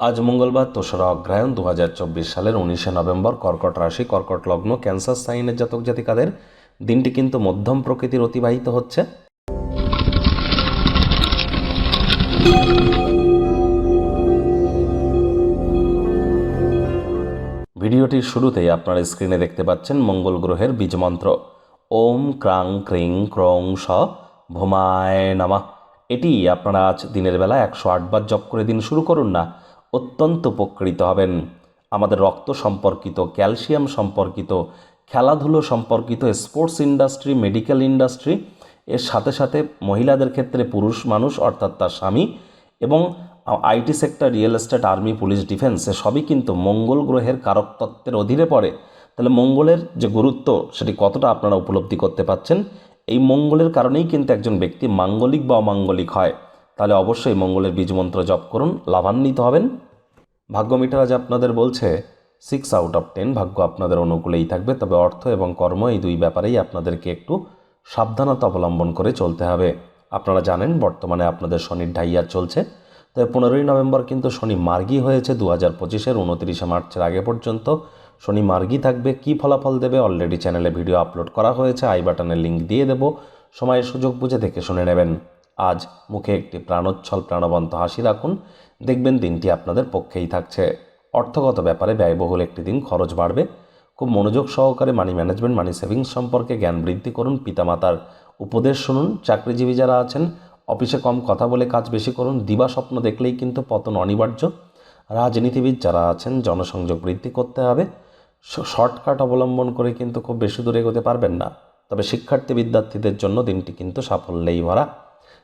আজ মঙ্গলবার তোসরা অগ্রায়ণ দু সালের উনিশে নভেম্বর কর্কট রাশি, কর্কট লগ্ন, ক্যান্সার সাইনের জাতক জাতিকাদের দিনটি কিন্তু মধ্যম প্রকৃতির অতিবাহিত হচ্ছে। ভিডিওটির শুরুতেই আপনারা স্ক্রিনে দেখতে পাচ্ছেন মঙ্গল গ্রহের বীজমন্ত্র ওম ক্রাং ক্রিং ক্রং স ভোমায় নামা। এটি আপনারা আজ দিনের বেলা একশো আটবার জপ করে দিন শুরু করুন না অত্যন্ত উপকৃত হবেন। আমাদের রক্ত সম্পর্কিত, ক্যালসিয়াম সম্পর্কিত, খেলাধুলো সম্পর্কিত, স্পোর্টস ইন্ডাস্ট্রি, মেডিকেল ইন্ডাস্ট্রি, এর সাথে সাথে মহিলাদের ক্ষেত্রে পুরুষ মানুষ, অর্থাৎ তার স্বামী এবং IT sector, real estate, army, police, defence সবই কিন্তু মঙ্গল গ্রহের কারক তত্ত্বের অধীনে পড়ে। তাহলে মঙ্গলের যে গুরুত্ব, সেটি কতটা আপনারা উপলব্ধি করতে পাচ্ছেন? এই মঙ্গলের কারণেই কিন্তু একজন ব্যক্তি মাঙ্গলিক বা অমাঙ্গলিক হয়। তাহলে অবশ্যই মঙ্গলের বীজমন্ত্র জপ করুন, লাভান্বিত হবেন। ভাগ্য মিটার আজ আপনাদের বলছে সিক্স আউট অফ টেন ভাগ্য আপনাদের অনুকূলেই থাকবে, তবে অর্থ এবং কর্ম এই দুই ব্যাপারেই আপনাদেরকে একটু সাবধানতা অবলম্বন করে চলতে হবে। আপনারা জানেন, বর্তমানে আপনাদের শনির ঢাইয়ার চলছে। তবে পনেরোই নভেম্বর কিন্তু শনি মার্গী হয়েছে দু হাজার পঁচিশের উনত্রিশে মার্চের আগে পর্যন্ত। শনি মার্গী থাকবে, কি ফলাফল দেবে অলরেডি চ্যানেলে ভিডিও আপলোড করা হয়েছে, আই বাটনের লিঙ্ক দিয়ে দেবো। সময়ের সুযোগ বুঝে দেখে শুনে নেবেন। আজ মুখে একটি প্রাণোচ্ছল প্রাণবন্ত হাসি রাখুন। দেখবেন দিনটি আপনাদের পক্ষেই থাকছে। অর্থগত ব্যাপারে ব্যয়বহুল একটি দিন খরচ বাড়বে। খুব মনোযোগ সহকারে মানি ম্যানেজমেন্ট মানি সেভিংস সম্পর্কে জ্ঞান বৃদ্ধি করুন। পিতামাতার উপদেশ শুনুন। চাকরিজীবী যারা আছেন, অফিসে কম কথা বলে কাজ বেশি করুন। দিবা স্বপ্ন দেখলেই কিন্তু পতন অনিবার্য। রাজনীতিবিদ যারা আছেন, জনসংযোগ বৃদ্ধি করতে হবে। শর্টকাট অবলম্বন করে কিন্তু খুব বেশি দূরে এগোতে পারবেন না। তবে শিক্ষার্থী বিদ্যার্থীদের জন্য দিনটি কিন্তু সাফল্যেই ভরা।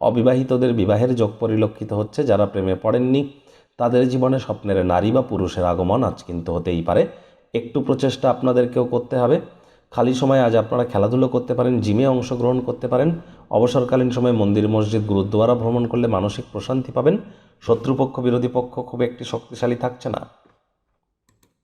অবিবাহিতদের বিবাহের যোগ পরিলক্ষিত হচ্ছে যারা প্রেমে পড়েননি। তাদের জীবনে স্বপ্নের নারী বা পুরুষের আগমন আজ কিন্তু হতেই পারে। একটু প্রচেষ্টা আপনাদেরকেও করতে হবে। খালি সময় আজ আপনারা খেলাধুলো করতে পারেন, জিমে অংশগ্রহণ করতে পারেন। অবসরকালীন সময় মন্দির, মসজিদ, গুরুদ্বারা ভ্রমণ করলে মানসিক প্রশান্তি পাবেন। শত্রুপক্ষ, বিরোধী পক্ষ খুব একটি শক্তিশালী থাকছে না।